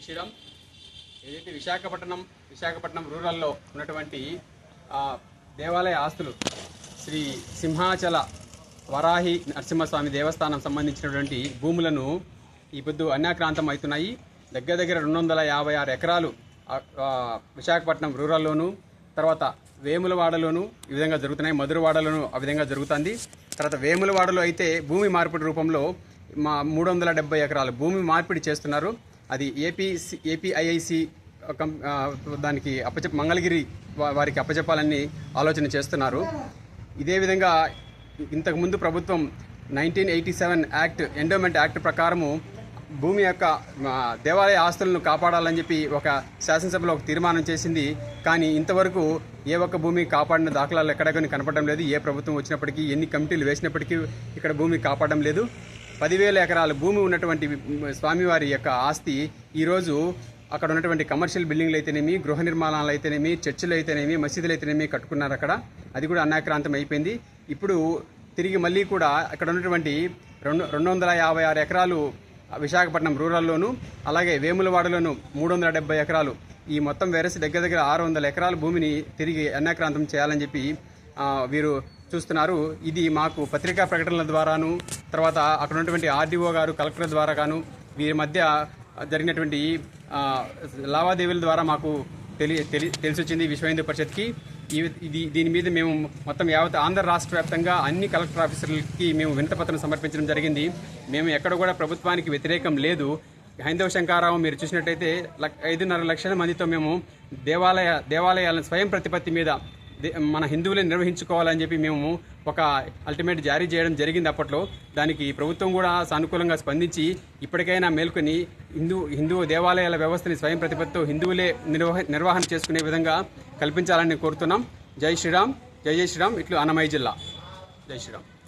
జై శ్రీరామ్ ఏదైతే విశాఖపట్నం విశాఖపట్నం రూరల్లో ఉన్నటువంటి దేవాలయ ఆస్తులు శ్రీ సింహాచల వరాహి నరసింహస్వామి దేవస్థానం సంబంధించినటువంటి భూములను ఈ పొద్దు అన్యాక్రాంతం అవుతున్నాయి. దగ్గర దగ్గర రెండు వందల యాభై ఆరు ఎకరాలు విశాఖపట్నం రూరల్లోను తర్వాత వేములవాడలోను ఈ విధంగా జరుగుతున్నాయి. మధురవాడలోను ఆ విధంగా జరుగుతుంది. తర్వాత వేములవాడలో అయితే భూమి మార్పిడి రూపంలో మా మూడు వందల డెబ్బై ఎకరాలు భూమి మార్పిడి చేస్తున్నారు. అది ఏపీ ఏపీఐఐసి దానికి అప్పచెప్ మంగళగిరి వారికి అప్పచెప్పాలని ఆలోచన చేస్తున్నారు. ఇదే విధంగా ఇంతకుముందు ప్రభుత్వం nineteen eighty seven act endowment act ప్రకారము భూమి యొక్క దేవాలయ ఆస్తులను కాపాడాలని చెప్పి ఒక శాసనసభలో ఒక తీర్మానం చేసింది. కానీ ఇంతవరకు ఏ ఒక్క భూమి కాపాడిన దాఖలాలు ఎక్కడ కానీ కనపడడం లేదు. ఏ ప్రభుత్వం వచ్చినప్పటికీ ఎన్ని కమిటీలు వేసినప్పటికీ ఇక్కడ భూమి కాపాడడం లేదు. పదివేల ఎకరాల భూమి ఉన్నటువంటి స్వామివారి యొక్క ఆస్తి ఈరోజు అక్కడ ఉన్నటువంటి కమర్షియల్ బిల్డింగ్లు అయితేనేమి గృహ నిర్మాణాలు అయితేనేమి చర్చిలు అయితేనేమి మసీదులు అయితేనేమి కట్టుకున్నారు అక్కడ. అది కూడా అనాక్రాంతం అయిపోయింది. ఇప్పుడు తిరిగి మళ్ళీ కూడా అక్కడ ఉన్నటువంటి రెండు రెండు వందల యాభై ఆరు ఎకరాలు విశాఖపట్నం రూరల్లోను అలాగే వేములవాడలోను మూడు వందల డెబ్బై ఎకరాలు. ఈ మొత్తం వేరేసి దగ్గర దగ్గర ఆరు వందల ఎకరాల భూమిని తిరిగి అన్యాక్రాంతం చేయాలని చెప్పి వీరు చూస్తున్నారు. ఇది మాకు పత్రికా ప్రకటనల ద్వారాను తర్వాత అక్కడ ఉన్నటువంటి ఆర్డీఓ గారు కలెక్టర్ ద్వారా గాను వీరి మధ్య జరిగినటువంటి లావాదేవీల ద్వారా మాకు తెలి తెలి తెలిసి వచ్చింది విశ్వ హిందూ పరిషత్కి ఇది దీని మీద మేము మొత్తం యావత్ ఆంధ్ర రాష్ట్ర వ్యాప్తంగా అన్ని కలెక్టర్ ఆఫీసర్లకి మేము వినతపత్రం సమర్పించడం జరిగింది. మేము ఎక్కడ కూడా ప్రభుత్వానికి వ్యతిరేకం లేదు. హైందవ శంకారావు మీరు చూసినట్టయితే లక్- ఐదున్నర లక్షల మందితో మేము దేవాలయ దేవాలయాలను స్వయం ప్రతిపత్తి మీద మన హిందువులే నిర్వహించుకోవాలని చెప్పి మేము ఒక అల్టిమేట్ జారీ చేయడం జరిగింది అప్పట్లో. దానికి ప్రభుత్వం కూడా సానుకూలంగా స్పందించి ఇప్పటికైనా మేల్కొని హిందూ హిందూ దేవాలయాల వ్యవస్థని స్వయం ప్రతిపత్తితో హిందువులే నిర్వహ నిర్వహణ చేసుకునే విధంగా కల్పించాలని కోరుతున్నాం. జై శ్రీరామ్ జై జై శ్రీరామ్. ఇట్లు అన్నమయ్య జిల్లా. జై శ్రీరామ్.